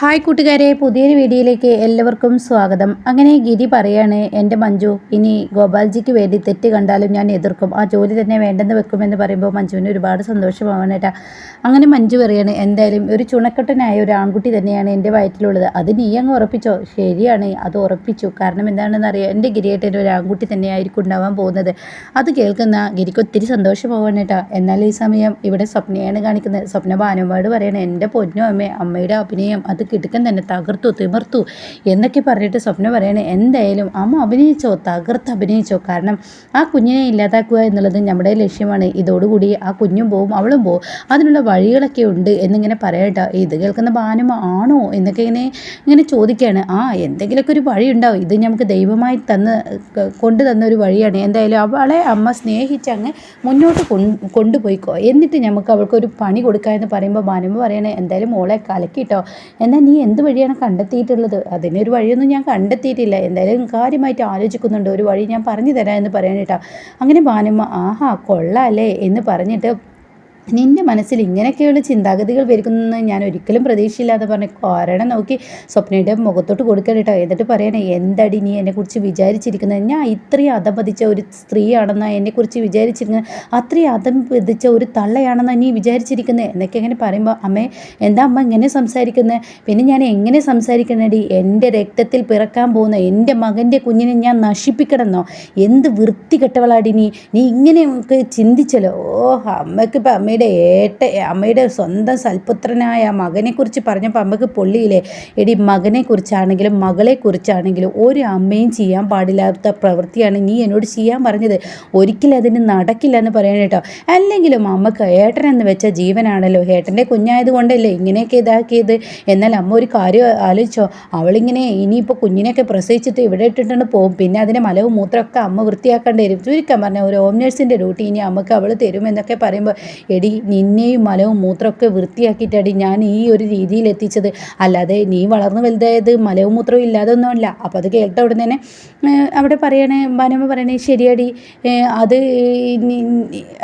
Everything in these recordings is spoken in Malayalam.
ഹായ് കൂട്ടുകാരെ പുതിയൊരു വീഡിയോയിലേക്ക് എല്ലാവർക്കും സ്വാഗതം. അങ്ങനെ ഗിരി പറയാണ് എന്റെ മഞ്ജു ഇനി ഗോപാൽജിക്ക് വേണ്ടി തെറ്റ് കണ്ടാലും ഞാൻ എതിർക്കും. ആ ജോലി തന്നെ വേണ്ടെന്ന് വെക്കുമെന്ന് പറയുമ്പോൾ മഞ്ജുവിന് ഒരുപാട് സന്തോഷമാവണം അങ്ങനെ മഞ്ജു പറയാണ് എന്തായാലും ഒരു ചുണക്കെട്ടനായ ഒരു ആൺകുട്ടി തന്നെയാണ് എന്റെ വയറ്റിലുള്ളത്. അത് നീ അങ്ങ് ഉറപ്പിച്ചോ? ശരിയാണ് അത് ഉറപ്പിച്ചു. കാരണം എന്താണെന്ന് അറിയാം എന്റെ ഗിരിയേട്ടൻ ഒരു ആൺകുട്ടി തന്നെയായിരിക്കും ഉണ്ടാവാൻ പോകുന്നത്. അത് കേൾക്കുന്ന ഗിരിക്ക് ഒത്തിരി സന്തോഷമാവണം എന്നാൽ ഈ സമയം ഇവിടെ സ്വപ്നയാണ് കാണിക്കുന്നത്. സ്വപ്ന ഭാനുമാട് പറയണേ എന്റെ പൊന്നു അമ്മേ അമ്മയുടെ അഭിനയം അത് കിടുക്കൻ തന്നെ തകർത്തു തിമർത്തു എന്നൊക്കെ പറഞ്ഞിട്ട് സ്വപ്ന പറയണേ എന്തായാലും അമ്മ അഭിനയിച്ചോ തകർത്ത് അഭിനയിച്ചോ കാരണം ആ കുഞ്ഞിനെ ഇല്ലാതാക്കുക എന്നുള്ളത് നമ്മുടെ ലക്ഷ്യമാണ്. ഇതോടുകൂടി ആ കുഞ്ഞും പോവും അവളും പോവും. അതിനുള്ള വഴികളൊക്കെ ഉണ്ട് എന്നിങ്ങനെ പറയട്ടോ. ഇത് കേൾക്കുന്ന ബാനുമ ആണോ? എന്നൊക്കെ ഇങ്ങനെ ഇങ്ങനെ ചോദിക്കുകയാണ്. ആ എന്തെങ്കിലുമൊക്കെ ഒരു വഴി ഉണ്ടാവും ഇത് നമുക്ക് ദൈവമായി തന്ന് കൊണ്ടു തന്ന ഒരു വഴിയാണ്. എന്തായാലും അവളെ അമ്മ സ്നേഹിച്ച് അങ്ങ് മുന്നോട്ട് കൊണ്ടുപോയിക്കോ. എന്നിട്ട് നമുക്ക് അവൾക്കൊരു പണി കൊടുക്കുക എന്ന് പറയുമ്പോൾ ബാനുമ പറയണേ എന്തായാലും മോളെ കലക്കിട്ടോ. എന്നാൽ നീ എന്ത് വഴിയാണ് കണ്ടെത്തിയിട്ടുള്ളത്? അതിനൊരു വഴിയൊന്നും ഞാൻ കണ്ടെത്തിയിട്ടില്ല. എന്തായാലും കാര്യമായിട്ട് ആലോചിക്കുന്നുണ്ട്. ഒരു വഴി ഞാൻ പറഞ്ഞു തരാം എന്ന് പറയാനിട്ടാ അങ്ങനെ ഭാനുമ്മ ആഹാ കൊള്ളാം അല്ലേ? എന്ന് പറഞ്ഞിട്ട് നിന്റെ മനസ്സിൽ ഇങ്ങനെയൊക്കെയുള്ള ചിന്താഗതികൾ വരുമെന്ന് ഞാൻ ഒരിക്കലും പ്രതീക്ഷയില്ലാതെ പറഞ്ഞു കാരണം നോക്കി സ്വപ്നയുടെ മുഖത്തോട്ട് കൊടുക്കാൻ കേട്ടോ. എന്നിട്ട് പറയണേ എന്തടി നീ എന്നെക്കുറിച്ച് വിചാരിച്ചിരിക്കുന്നത് ഞാൻ ഇത്രയും അധപതിച്ച ഒരു സ്ത്രീയാണെന്ന് എന്നെക്കുറിച്ച് വിചാരിച്ചിരിക്കുന്നത് അത്രയും അധപതിച്ച ഒരു തള്ളയാണെന്ന് നീ വിചാരിച്ചിരിക്കുന്നത് എന്നൊക്കെ ഇങ്ങനെ പറയുമ്പോൾ അമ്മേ എന്താ അമ്മ ഇങ്ങനെ സംസാരിക്കുന്നത് പിന്നെ ഞാൻ എങ്ങനെ സംസാരിക്കണടി? എന്റെ രക്തത്തിൽ പിറക്കാൻ പോകുന്ന എന്റെ മകന്റെ കുഞ്ഞിനെ ഞാൻ നശിപ്പിക്കണമെന്നോ? എന്ത് വൃത്തികെട്ടവളാടി നീ? നീ ഇങ്ങനെയൊക്കെ ചിന്തിച്ചല്ലോ? ഓ അമ്മയ്ക്ക് ഇപ്പം അമ്മയുടെ ഏട്ട അമ്മയുടെ സ്വന്തം സൽപുത്രനായ മകനെക്കുറിച്ച് പറഞ്ഞപ്പോൾ അമ്മയ്ക്ക് പൊള്ളിയില്ലേ? എടി മകനെക്കുറിച്ചാണെങ്കിലും മകളെക്കുറിച്ചാണെങ്കിലും ഒരു അമ്മയും ചെയ്യാൻ പാടില്ലാത്ത പ്രവൃത്തിയാണ് നീ എന്നോട് ചെയ്യാൻ പറഞ്ഞത്. ഒരിക്കലും അതിന് നടക്കില്ല എന്ന് പറയാൻ കേട്ടോ. അല്ലെങ്കിലും അമ്മയ്ക്ക് ഏട്ടൻ എന്ന് വെച്ച ജീവനാണല്ലോ. ഏട്ടന്റെ കുഞ്ഞായത് കൊണ്ടല്ലേ ഇങ്ങനെയൊക്കെ ഇതാക്കിയത്. എന്നാൽ അമ്മ ഒരു കാര്യം ആലോചിച്ചോ. അവളിങ്ങനെ ഇനിയിപ്പോൾ കുഞ്ഞിനെയൊക്കെ പ്രസവിച്ചിട്ട് ഇവിടെ ഇട്ടിട്ടുണ്ട് പോകും. പിന്നെ അതിന്റെ മലവും മൂത്രമൊക്കെ അമ്മ വൃത്തിയാക്കേണ്ടി വരും. ചുരുക്കം പറഞ്ഞാൽ ഒരു ഹോം നേഴ്സിന്റെ ഡ്യൂട്ടി ഇനി അമ്മയ്ക്ക് അവൾ തരുമെന്നൊക്കെ പറയുമ്പോൾ എടി നിന്നെയും മലവും മൂത്രമൊക്കെ വൃത്തിയാക്കിയിട്ടടി ഞാൻ ഈ ഒരു രീതിയിൽ എത്തിച്ചത്. അല്ലാതെ നീ വളർന്നു വലുതായത് മലവും മൂത്രവും ഇല്ലാതെ ഒന്നുമല്ല അപ്പോൾ അത് കേട്ട ഉടനെ തന്നെ അവിടെ പറയണേ ഭാനമ്മ പറയണേ ശരിയടി. അത്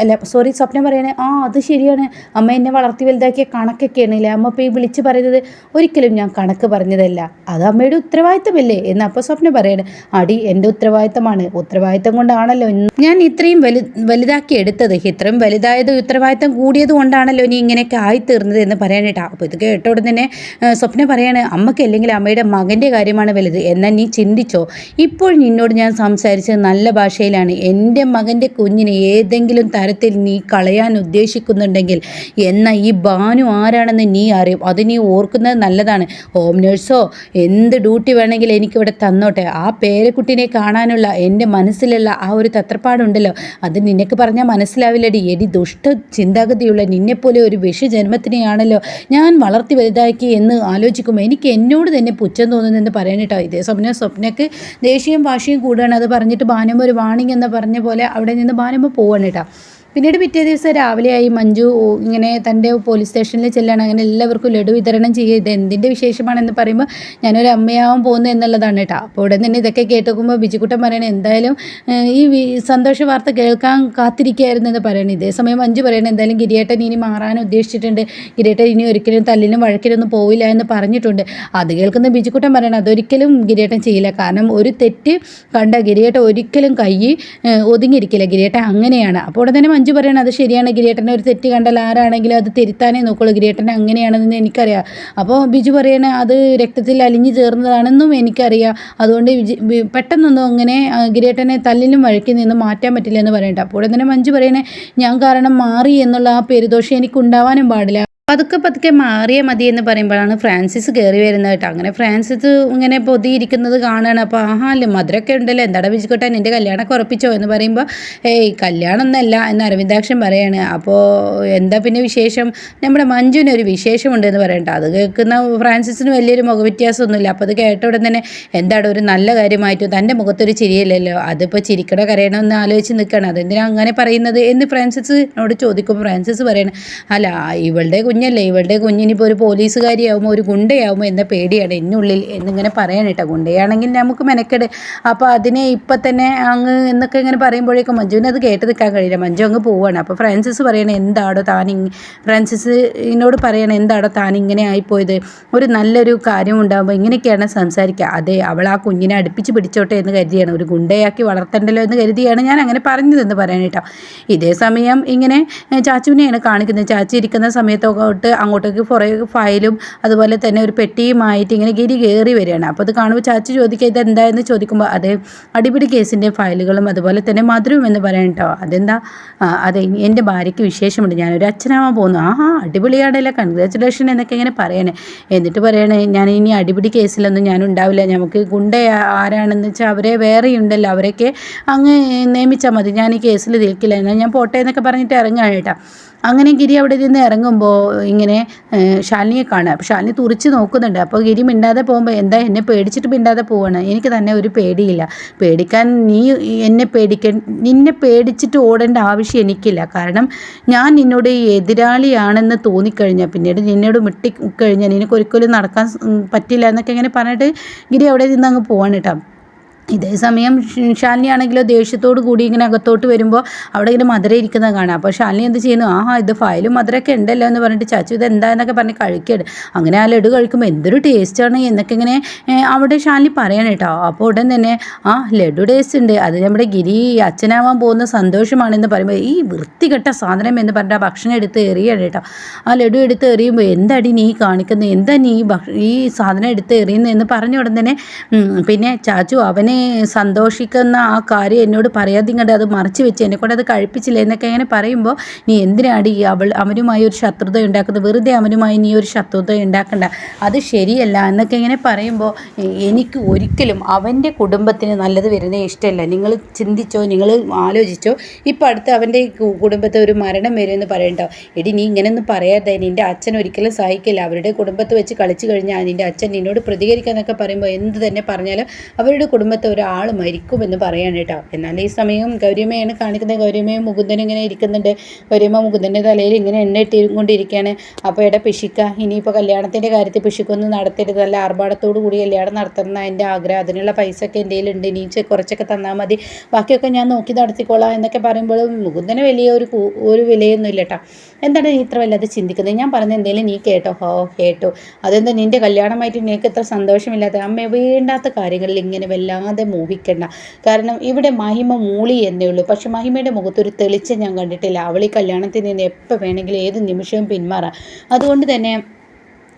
അല്ല സോറി സ്വപ്നം പറയണേ ആ അത് ശരിയാണ്. അമ്മ എന്നെ വളർത്തി വലുതാക്കിയ കണക്കൊക്കെയാണ് അല്ലേ? അമ്മ ഇപ്പോൾ ഈ വിളിച്ച് പറയുന്നത് ഒരിക്കലും ഞാൻ കണക്ക് പറഞ്ഞതല്ല. അത് അമ്മയുടെ ഉത്തരവാദിത്തമല്ലേ? എന്ന് അപ്പോൾ സ്വപ്നം പറയണേ. അടി എന്റെ ഉത്തരവാദിത്തമാണ്. ഉത്തരവാദിത്തം കൊണ്ടാണല്ലോ ഞാൻ ഇത്രയും വലു വലുതാക്കി എടുത്തത്. ഇത്രയും വലുതായത് ഉത്തരവാദിത്തം കൂടിയത് കൊണ്ടാണല്ലോ ഇനി ഇങ്ങനെയൊക്കെ ആയിത്തീർന്നത് എന്ന് പറയാനായിട്ടാ. അപ്പോൾ ഇത് കേട്ട ഉടൻ തന്നെ സ്വപ്ന പറയാണ് അമ്മയ്ക്ക് അല്ലെങ്കിൽ അമ്മയുടെ മകന്റെ കാര്യമാണ് വലുത്. എന്നാൽ നീ ചിന്തിച്ചോ? ഇപ്പോൾ നിന്നോട് ഞാൻ സംസാരിച്ചത് നല്ല ഭാഷയിലാണ്. എന്റെ മകന്റെ കുഞ്ഞിനെ ഏതെങ്കിലും തരത്തിൽ നീ കളയാൻ ഉദ്ദേശിക്കുന്നുണ്ടെങ്കിൽ എന്നാൽ ഈ ബാനു ആരാണെന്ന് നീ അറിയും. അത് നീ ഓർക്കുന്നത് നല്ലതാണ്. ഹോം നേഴ്സോ എന്ത് ഡ്യൂട്ടി വേണമെങ്കിൽ എനിക്കിവിടെ തന്നോട്ടെ. ആ പേരക്കുട്ടിനെ കാണാനുള്ള എന്റെ മനസ്സിലുള്ള ആ ഒരു തത്രപ്പാടുണ്ടല്ലോ. അത് നിനക്ക് പറഞ്ഞാൽ മനസ്സിലാവില്ലടി. എടി ദുഷ്ട ചിന്താഗതിയുള്ള നിന്നെപ്പോലെ ഒരു വിഷജന്മത്തിനെയാണല്ലോ ഞാൻ വളർത്തി വലുതാക്കി എന്ന് ആലോചിക്കുമ്പോൾ എനിക്ക് എന്നോട് തന്നെ പുച്ഛം തോന്നുന്നെന്ന് പറയാനിട്ടോ ഇതേ സ്വപ്ന സ്വപ്നക്ക് ദേഷ്യം വാശിയും കൂടുകയാണ് അത് പറഞ്ഞിട്ട് ബാനമ്മ ഒരു വാണിംഗ് എന്ന് പറഞ്ഞ പോലെ അവിടെ നിന്ന് ബാനമ്മ പോവാണ് കേട്ടോ. പിന്നീട് പിറ്റേ ദിവസം രാവിലെയായി മഞ്ജു ഇങ്ങനെ തന്റെ പോലീസ് സ്റ്റേഷനിൽ ചെല്ലാണ്. അങ്ങനെ എല്ലാവർക്കും ലഡു വിതരണം ചെയ്യുക. ഇത് എന്തിന്റെ വിശേഷമാണെന്ന് പറയുമ്പോൾ ഞാനൊരു അമ്മയാവാൻ പോകുന്നു എന്നുള്ളതാണ് കേട്ടോ. അപ്പോൾ ഉടൻ തന്നെ ഇതൊക്കെ കേട്ടുക്കുമ്പോൾ ബിജുക്കുട്ടൻ പറയണേ എന്തായാലും ഈ സന്തോഷ വാർത്ത കേൾക്കാൻ കാത്തിരിക്കുകയായിരുന്നു എന്ന് പറയണേ. ഇതേ സമയം മഞ്ജു പറയണേ എന്തായാലും ഗിരിയേട്ടൻ ഇനി മാറാൻ ഉദ്ദേശിച്ചിട്ടുണ്ട്. ഗിരിയേട്ടൻ ഇനി ഒരിക്കലും തല്ലിനും വഴക്കിലൊന്നും പോവില്ല എന്ന് പറഞ്ഞിട്ടുണ്ട്. അത് കേൾക്കുന്ന ബിജുക്കുട്ടൻ പറയണം അതൊരിക്കലും ഗിരിയേട്ടൻ ചെയ്യില്ല. കാരണം ഒരു തെറ്റ് കണ്ട ഗിരിയേട്ടൻ ഒരിക്കലും കൈ ഒതുങ്ങിയിരിക്കില്ല. ഗിരിയേട്ടൻ അങ്ങനെയാണ്. അപ്പോൾ ഉടൻ തന്നെ മഞ്ജു പറയണം അത് ശരിയാണ് ഗിരിയേട്ടനെ ഒരു തെറ്റ് കണ്ടാൽ ആരാണെങ്കിലും അത് തിരുത്താനേ നോക്കുള്ളൂ. ഗിരിയേട്ടൻ അങ്ങനെയാണെന്ന് എനിക്കറിയാം. അപ്പോൾ ബിജു പറയണേ അത് രക്തത്തിൽ അലിഞ്ഞു ചേർന്നതാണെന്നും എനിക്കറിയാം. അതുകൊണ്ട് പെട്ടെന്നൊന്നും അങ്ങനെ ഗിരിയേട്ടനെ തല്ലിലും വഴക്കി നിന്ന് മാറ്റാൻ പറ്റില്ല എന്ന് പറയണ്ട അപ്പോൾ തന്നെ മഞ്ജു പറയണേ ഞാൻ കാരണം മാറി എന്നുള്ള ആ പെരുദോഷം എനിക്കുണ്ടാവാനും പാടില്ല. പതുക്കെ പതുക്കെ മാറിയ മതി എന്ന് പറയുമ്പോഴാണ് ഫ്രാൻസിസ് കയറി വരുന്നത് കേട്ടോ. അങ്ങനെ ഫ്രാൻസിസ് ഇങ്ങനെ പൊതിയിരിക്കുന്നത് കാണുകയാണ്. അപ്പോൾ ആഹാ അല്ലേ മധുരമൊക്കെ ഉണ്ടല്ലോ? എന്താടാ വിജിക്കോട്ടെ നിന്റെ കല്യാണമൊക്കെ ഉറപ്പിച്ചോ? എന്ന് പറയുമ്പോൾ ഏയ് കല്യാണം ഒന്നല്ല എന്ന് അരവിന്ദാക്ഷൻ പറയാണ്. അപ്പോൾ എന്താ പിന്നെ വിശേഷം? നമ്മുടെ മഞ്ജുവിന് ഒരു വിശേഷമുണ്ട് എന്ന് പറയണ്ട അത് കേൾക്കുന്ന ഫ്രാൻസിസിന് വലിയൊരു മുഖവ്യത്യാസമൊന്നുമില്ല. അപ്പോൾ അത് കേട്ട ഉടൻ തന്നെ എന്താണ് ഒരു നല്ല കാര്യമായിട്ടും തന്റെ മുഖത്തൊരു ചിരിയല്ലല്ലോ? അതിപ്പോൾ ചിരിക്കട കരയണമെന്ന് ആലോചിച്ച് നിൽക്കണം അതെന്തിനാണ് അങ്ങനെ പറയുന്നത്? എന്ന് ഫ്രാൻസിസിനോട് ചോദിക്കുമ്പോൾ ഫ്രാൻസിസ് പറയണം അല്ല ഇവളുടെ കുഞ്ഞല്ലേ? ഇവളുടെ കുഞ്ഞിനിപ്പോൾ ഒരു പോലീസുകാരിയാവുമോ? ഒരു ഗുണ്ടയാവുമോ? എന്ന പേടിയാണ് എന്നുള്ളിൽ എന്നിങ്ങനെ പറയാൻ കേട്ടോ. ഗുണ്ടയാണെങ്കിൽ നമുക്ക് മെനക്കെട്. അപ്പോൾ അതിനെ ഇപ്പം തന്നെ അങ്ങ് എന്നൊക്കെ ഇങ്ങനെ പറയുമ്പോഴേക്കും മഞ്ജുവിന് അത് കേട്ട് നിൽക്കാൻ കഴിയില്ല. മഞ്ജു അങ്ങ് പോവുകയാണ് അപ്പോൾ ഫ്രാൻസിസ് പറയണേ എന്താടോ താൻ ഫ്രാൻസിസിനോട് പറയണേ എന്താടോ താൻ ഇങ്ങനെ ആയിപ്പോയത്? ഒരു നല്ലൊരു കാര്യം ഉണ്ടാകുമ്പോൾ ഇങ്ങനെയൊക്കെയാണ് സംസാരിക്കുക. അതെ അവൾ ആ കുഞ്ഞിനെ അടുപ്പിച്ച് പിടിച്ചോട്ടെ എന്ന് കരുതിയാണ്. ഒരു ഗുണ്ടയാക്കി വളർത്തണ്ടല്ലോ എന്ന് കരുതിയാണ് ഞാൻ അങ്ങനെ പറഞ്ഞതെന്ന് പറയാൻ കേട്ടോ. ഇതേ സമയം ഇങ്ങനെ ചാച്ചുവിനെയാണ് കാണിക്കുന്നത്. ചാച്ചി ഇരിക്കുന്ന സമയത്തൊട്ട് അങ്ങോട്ടേക്ക് കുറേ ഫയലും അതുപോലെ തന്നെ ഒരു പെട്ടിയുമായിട്ട് ഇങ്ങനെ ഗിരി കയറി വരികയാണ്. അപ്പോൾ അത് കാണുമ്പോൾ ചാച്ചി ചോദിക്കുക ഇത് എന്തായെന്ന് ചോദിക്കുമ്പോൾ അത് അടിപിടി കേസിന്റെ ഫയലുകളും അതുപോലെ തന്നെ മധുരവും എന്ന് പറയാൻ കേട്ടോ അതെന്താ? ആ, അതെ എന്റെ ഭാര്യയ്ക്ക് വിശേഷമുണ്ട്. ഞാനൊരു അച്ഛനാവാൻ പോകുന്നു. ആഹാ അടിപൊളിയാണല്ലോ. കൺഗ്രാറ്റുലേഷൻ എന്നൊക്കെ ഇങ്ങനെ പറയണേ. എന്നിട്ട് പറയണേ ഞാൻ ഇനി അടിപിടി കേസിലൊന്നും ഞാൻ ഉണ്ടാവില്ല. നമുക്ക് ഗുണ്ട ആരാണെന്ന് വെച്ചാൽ അവരെ വേറെ ഉണ്ടല്ലോ. അവരൊക്കെ അങ്ങ് നിയമിച്ചാൽ മതി. ഞാൻ ഈ കേസിൽ നിൽക്കില്ല. എന്നാൽ ഞാൻ പോട്ടെ എന്നൊക്കെ പറഞ്ഞിട്ട് ഇറങ്ങുകയാണ് കേട്ടോ അങ്ങനെ ഗിരി അവിടെ നിന്ന് ഇറങ്ങുമ്പോൾ ഇങ്ങനെ ശാലിനിയെ കാണുക. അപ്പോൾ ശാലിനി തുറിച്ച് നോക്കുന്നുണ്ട്. അപ്പോൾ ഗിരി മിണ്ടാതെ പോകുമ്പോൾ എന്താ എന്നെ പേടിച്ചിട്ട് മിണ്ടാതെ പോവാണ്? എനിക്ക് തന്നെ ഒരു പേടിയില്ല. പേടിക്കാൻ നീ എന്നെ പേടിക്ക നിന്നെ പേടിച്ചിട്ട് ഓടേണ്ട ആവശ്യം എനിക്കില്ല. കാരണം ഞാൻ നിന്നോട് എതിരാളിയാണെന്ന് തോന്നിക്കഴിഞ്ഞാൽ പിന്നീട് നിന്നോട് മിട്ടിക്കഴിഞ്ഞാൽ നിനക്ക് ഒരിക്കലും നടക്കാൻ പറ്റില്ല എന്നൊക്കെ ഇങ്ങനെ പറഞ്ഞിട്ട് ഗിരി അവിടെ നിന്ന് അങ്ങ് പോവാണ് കേട്ടോ ഇതേ സമയം ശാലിനി ആണെങ്കിലോ ദേഷ്യത്തോട് കൂടി ഇങ്ങനെ അകത്തോട്ട് വരുമ്പോൾ അവിടെ ഇങ്ങനെ മധുര ഇരിക്കുന്നത് കാണാം. അപ്പോൾ ശാലിനി എന്ത് ചെയ്യുന്നു? ആഹാ ഇത് ഫയലും മധുരമൊക്കെ ഉണ്ടല്ലോ എന്ന് പറഞ്ഞിട്ട് ചാച്ചു ഇത് എന്താന്നൊക്കെ പറഞ്ഞ് കഴിക്കട് അങ്ങനെ ആ ലഡു കഴിക്കുമ്പോൾ എന്തൊരു ടേസ്റ്റാണ് എന്നൊക്കെ ഇങ്ങനെ അവിടെ ശാലിനി പറയണം കേട്ടോ. അപ്പോൾ ഉടൻ തന്നെ ആ ലഡു ടേസ്റ്റ് ഉണ്ട്. അത് നമ്മുടെ ഗിരി അച്ഛനാവാൻ പോകുന്ന സന്തോഷമാണെന്ന് പറയുമ്പോൾ ഈ വൃത്തികെട്ട സാധനം എന്ന് പറഞ്ഞിട്ട് ആ ഭക്ഷണം എടുത്ത് എറിയാണ് കേട്ടോ. ആ ലഡു എടുത്ത് എറിയുമ്പോൾ എന്താടി നീ കാണിക്കുന്നത് എന്താ നീ ഈ സാധനം എടുത്ത് എറിയുന്നത് എന്ന് പറഞ്ഞ ഉടൻ തന്നെ പിന്നെ ചാച്ചു അവനെ സന്തോഷിക്കുന്ന ആ കാര്യം എന്നോട് പറയാതെ ഇങ്ങോട്ട് അത് മറച്ചു വെച്ച് എന്നെ കൊണ്ട് അത് കഴിപ്പിച്ചില്ല എന്നൊക്കെ ഇങ്ങനെ പറയുമ്പോൾ നീ എന്തിനാണ് ഈ അവൾ അവനുമായി ഒരു ശത്രുത ഉണ്ടാക്കുന്നത്? വെറുതെ അവനുമായി നീ ഒരു ശത്രുത ഉണ്ടാക്കണ്ട. അത് ശരിയല്ല എന്നൊക്കെ ഇങ്ങനെ പറയുമ്പോൾ എനിക്ക് ഒരിക്കലും അവന്റെ കുടുംബത്തിന് നല്ലത് വരുന്നത് ഇഷ്ടമല്ല. നിങ്ങൾ ചിന്തിച്ചോ നിങ്ങൾ ആലോചിച്ചോ ഇപ്പം അടുത്ത് അവന്റെ കുടുംബത്തെ ഒരു മരണം വരുമെന്ന് പറയണ്ടോ എടി നീ ഇങ്ങനെയൊന്നും പറയാതെ നിന്റെ അച്ഛൻ ഒരിക്കലും സഹായിക്കില്ല അവരുടെ കുടുംബത്ത് വെച്ച് കളിച്ചു കഴിഞ്ഞാൽ നിന്റെ അച്ഛൻ നിന്നോട് പ്രതികരിക്കാന്നൊക്കെ പറയുമ്പോൾ എന്ത് തന്നെ പറഞ്ഞാലും അവരുടെ കുടുംബത്തെ ഒരാൾ മരിക്കുമെന്ന് പറയാണ് കേട്ടോ. എന്നാൽ ഈ സമയം ഗൗരിയമ്മയാണ് കാണിക്കുന്നത്. ഗൗരിയമ്മയും മുകുന്ദനും ഇങ്ങനെ ഇരിക്കുന്നുണ്ട്. ഗൗരിയമ്മ മുകുന്ദന്റെ തലയിൽ ഇങ്ങനെ എണ്ണ ഇട്ടുകൊണ്ടിരിക്കുകയാണ് അപ്പോൾ എടാ പിശിക്ക ഇനിയിപ്പോൾ കല്യാണത്തിന്റെ കാര്യത്തിൽ പിശിക്കൊന്നും നടത്തരുത്. നല്ല ആർഭാടത്തോടു കൂടി കല്യാണം നടത്തുന്ന എന്റെ ആഗ്രഹം. അതിനുള്ള പൈസ ഒക്കെ എന്റെ ഇനി കുറച്ചൊക്കെ തന്നാൽ മതി. ബാക്കിയൊക്കെ ഞാൻ നോക്കി നടത്തിക്കോളാം എന്നൊക്കെ പറയുമ്പോൾ മുകുന്ദന് വലിയ ഒരു ഒരു വിലയൊന്നും ഇല്ല കേട്ടോ. എന്താണ് നീ ഇത്ര വല്ലാതെ ചിന്തിക്കുന്നത്? ഞാൻ പറഞ്ഞ എന്തെങ്കിലും നീ കേട്ടോ? ഹോ കേട്ടോ. അതെന്താ നിന്റെ കല്യാണമായിട്ട് നിനക്ക് ഇത്ര സന്തോഷമില്ലാത്ത? അമ്മ വേണ്ടാത്ത കാര്യങ്ങളിൽ ഇങ്ങനെ വല്ലാതെ മോഹിക്കണ്ട. കാരണം ഇവിടെ മഹിമ മൂളി എന്നേ ഉള്ളൂ. പക്ഷെ മഹിമയുടെ മുഖത്തൊരു തെളിച്ചം ഞാൻ കണ്ടിട്ടില്ല. അവൾ ഈ കല്യാണത്തിൽ നിന്ന് എപ്പോൾ വേണമെങ്കിലും ഏത് നിമിഷവും പിന്മാറാം. അതുകൊണ്ട് തന്നെ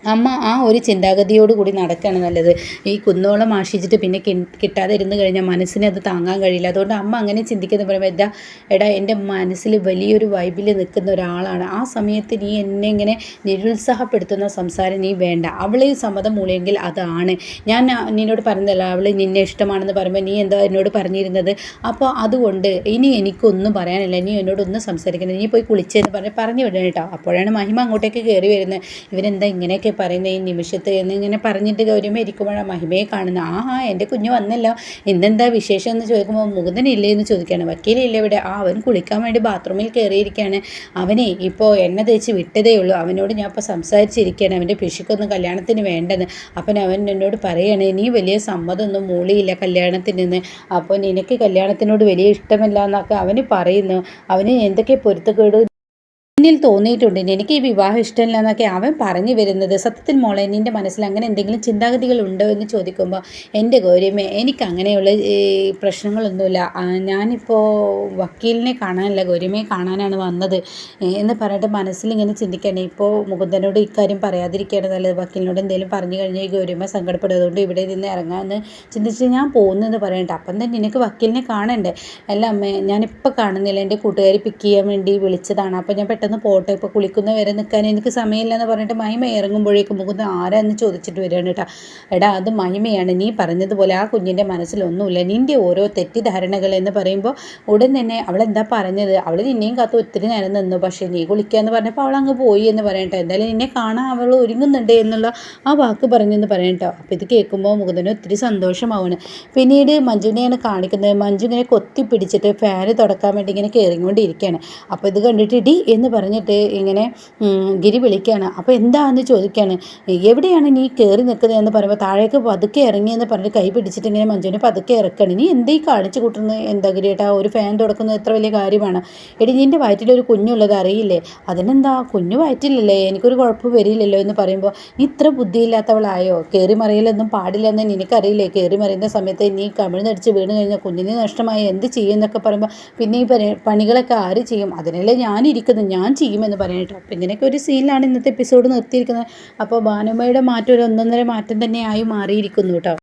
അമ്മ ആ ഒരു ചിന്താഗതിയോട് കൂടി നടക്കുകയാണ് നല്ലത്. ഈ കുന്നോളം ആശിച്ചിട്ട് പിന്നെ കിട്ടാതെ ഇരുന്ന് കഴിഞ്ഞാൽ മനസ്സിന് അത് താങ്ങാൻ കഴിയില്ല. അതുകൊണ്ട് അമ്മ അങ്ങനെ ചിന്തിക്കുന്ന പറയുമ്പോൾ എന്താ എടാ എന്റെ മനസ്സിൽ വലിയൊരു വൈബിൽ നിൽക്കുന്ന ഒരാളാണ്. ആ സമയത്ത് നീ എന്നെ ഇങ്ങനെ നിരുത്സാഹപ്പെടുത്തുന്ന സംസാരം നീ വേണ്ട. അവളെ സമ്മതം മൂളിയെങ്കിൽ അതാണ്. ഞാൻ നിന്നോട് പറഞ്ഞതല്ല അവൾ നിന്നെ ഇഷ്ടമാണെന്ന് പറയുമ്പോൾ നീ എന്താ എന്നോട് പറഞ്ഞിരുന്നത്? അപ്പോൾ അതുകൊണ്ട് ഇനി എനിക്കൊന്നും പറയാനില്ല. നീ എന്നോടൊന്നും സംസാരിക്കുന്നത് നീ പോയി കുളിച്ചെന്ന് പറഞ്ഞ് പറഞ്ഞു വിടണം കേട്ടോ അപ്പോഴാണ് മഹിമ അങ്ങോട്ടേക്ക് കയറി വരുന്നത്. ഇവരെന്താ ഇങ്ങനെയൊക്കെ പറയുന്നത് ഈ നിമിഷത്ത് എന്ന് ഇങ്ങനെ പറഞ്ഞിട്ട് ഗൗരിമ ഇരിക്കുമ്പോഴാണ് മഹിമയെ കാണുന്നത് ആഹാ എന്റെ കുഞ്ഞു വന്നല്ലോ. ഇന്നെന്താ വിശേഷം എന്ന് ചോദിക്കുമ്പോൾ മുകുന്ദനില്ലേ എന്ന് ചോദിക്കുകയാണ് വക്കീലില്ല ഇവിടെ? ആ അവൻ കുളിക്കാൻ വേണ്ടി ബാത്റൂമിൽ കയറിയിരിക്കുകയാണ് അവനെ ഇപ്പോൾ എണ്ണ തേച്ച് വിട്ടതേ ഉള്ളൂ. അവനോട് ഞാൻ ഇപ്പോൾ സംസാരിച്ചിരിക്കുകയാണ് അവന്റെ പിശുക്കൊന്നും കല്യാണത്തിന് വേണ്ടെന്ന്. അപ്പം അവൻ എന്നോട് പറയുകയാണ് നീ വലിയ സമ്മതമൊന്നും മൂളിയില്ല കല്യാണത്തിൽ നിന്ന് അപ്പോൾ നിനക്ക് കല്യാണത്തിനോട് വലിയ ഇഷ്ടമില്ല എന്നൊക്കെ അവന് പറയുന്നു. അവന് എന്തൊക്കെ പൊരുത്തക്കേട് എന്നിൽ തോന്നിയിട്ടുണ്ട്. എനിക്ക് ഈ വിവാഹം ഇഷ്ടമില്ല എന്നൊക്കെ അവൻ പറഞ്ഞു വരുന്നത്. സത്യത്തിൽ മോളെ നിന്റെ മനസ്സിൽ അങ്ങനെ എന്തെങ്കിലും ചിന്താഗതികൾ ഉണ്ടോ എന്ന് ചോദിക്കുമ്പോൾ എന്റെ ഗൗരവമേ എനിക്ക് അങ്ങനെയുള്ള പ്രശ്നങ്ങളൊന്നുമില്ല. ഞാനിപ്പോൾ വക്കീലിനെ കാണാനല്ല ഗൗരിയമ്മയെ കാണാനാണ് വന്നത്. എന്ന് പറഞ്ഞിട്ട് മനസ്സിൽ ഇങ്ങനെ ചിന്തിക്കുകയാണ്. ഇപ്പോൾ മുകുന്ദനോട് ഇക്കാര്യം പറയാതിരിക്കുകയാണ് നല്ലത്. വക്കീലിനോട് എന്തെങ്കിലും പറഞ്ഞു കഴിഞ്ഞാൽ ഈ ഗൗരിയമ്മ സങ്കടപ്പെടുന്നതുകൊണ്ട് ഇവിടെ നിന്ന് ഇറങ്ങാമെന്ന് ചിന്തിച്ച് ഞാൻ പോകുന്നെന്ന് പറയണ്ട അപ്പം തന്നെ നിനക്ക് വക്കീലിനെ കാണണ്ടേ? അല്ല അമ്മേ ഞാനിപ്പോൾ കാണുന്നില്ല. എന്റെ കൂട്ടുകാരി പിക്ക് ചെയ്യാൻ വേണ്ടി വിളിച്ചതാണ്. അപ്പോൾ ഞാൻ പെട്ടെന്ന് പോട്ടെ ഇപ്പോൾ കുളിക്കുന്ന വരെ നിൽക്കാൻ എനിക്ക് സമയമില്ല എന്ന് പറഞ്ഞിട്ട് മഹിമ ഇറങ്ങുമ്പോഴേക്കും മുകുന്ദൻ ആരാന്ന് ചോദിച്ചിട്ട് വരികയാണ് കേട്ടോ. എടാ അത് മഹിമയാണ് നീ പറഞ്ഞതുപോലെ ആ കുഞ്ഞിന്റെ മനസ്സിലൊന്നുമില്ല. നിന്റെ ഓരോ തെറ്റിദ്ധാരണകൾ എന്ന് പറയുമ്പോൾ ഉടൻ തന്നെ അവൾ എന്താ പറഞ്ഞത്? അവൾ നിന്നെയും കാത്ത് ഒത്തിരി നേരം നിന്നു പക്ഷേ നീ കുളിക്കാന്ന് പറഞ്ഞപ്പോൾ അവൾ അങ്ങ് പോയി എന്ന് പറയട്ടെ എന്തായാലും നിന്നെ കാണാൻ അവൾ ഒരുങ്ങുന്നുണ്ട് എന്നുള്ള ആ വാക്ക് പറഞ്ഞെന്ന് പറയട്ടോ അപ്പോൾ ഇത് കേൾക്കുമ്പോൾ മുകുന്ദന് ഒത്തിരി സന്തോഷമാവാണ് പിന്നീട് മഞ്ജുവിനെയാണ് കാണിക്കുന്നത്. മഞ്ജു ഇങ്ങനെ കൊത്തി പിടിച്ചിട്ട് ഫാന് തുടക്കാൻ വേണ്ടി ഇങ്ങനെ കയറിക്കൊണ്ടിരിക്കുകയാണ് അപ്പോൾ ഇത് കണ്ടിട്ട് ഡി എന്ന് പറഞ്ഞിട്ട് ഇങ്ങനെ ഗിരി വിളിക്കുകയാണ് അപ്പോൾ എന്താണെന്ന് ചോദിക്കുകയാണ് എവിടെയാണ് നീ കയറി നിൽക്കുന്നത് എന്ന് പറയുമ്പോൾ താഴേക്ക് പതുക്കെ ഇറങ്ങി എന്ന് പറഞ്ഞ് കൈ പിടിച്ചിട്ട് ഇങ്ങനെ മഞ്ജുവിനെ പതുക്കെ ഇറക്കണം. നീ എന്തേ കാണിച്ചു കൂട്ടുന്നത്? എന്താ ഗിരിയേട്ടാ ഒരു ഫാൻ തുടക്കുന്നത് എത്ര വലിയ കാര്യമാണ്. എടി നിന്റെ വയറ്റിലൊരു കുഞ്ഞുള്ളത് അറിയില്ലേ? അതിനെന്താ? കുഞ്ഞു വയറ്റില്ലല്ലേ എനിക്കൊരു കുഴപ്പം വരില്ലല്ലോ എന്ന് പറയുമ്പോൾ നീ ഇത്ര ബുദ്ധിയില്ലാത്തവളായോ? കയറി മറിയലൊന്നും പാടില്ലെന്ന് നിനക്കറിയില്ലേ? കയറി മറിയുന്ന സമയത്ത് നീ കമിഴ്ന്നടിച്ച് വീണ് കഴിഞ്ഞാൽ കുഞ്ഞിന് നഷ്ടമായി എന്ത് ചെയ്യുമെന്നൊക്കെ പറയുമ്പോൾ പിന്നെ ഈ പണികളൊക്കെ ആര് ചെയ്യും? അതിനല്ലേ ഞാനിരിക്കുന്നത്. ഞാൻ ചെയ്യുമെന്ന് പറയാനായിട്ട് അപ്പം ഇങ്ങനെയൊക്കെ ഒരു സീനിലാണ് ഇന്നത്തെ എപ്പിസോഡ് നിർത്തിയിരിക്കുന്നത്. അപ്പോൾ ഭാനുമയുടെ മാറ്റം ഒരു ഒന്നൊന്നര മാറ്റം തന്നെയായി മാറിയിരിക്കുന്നു കേട്ടോ.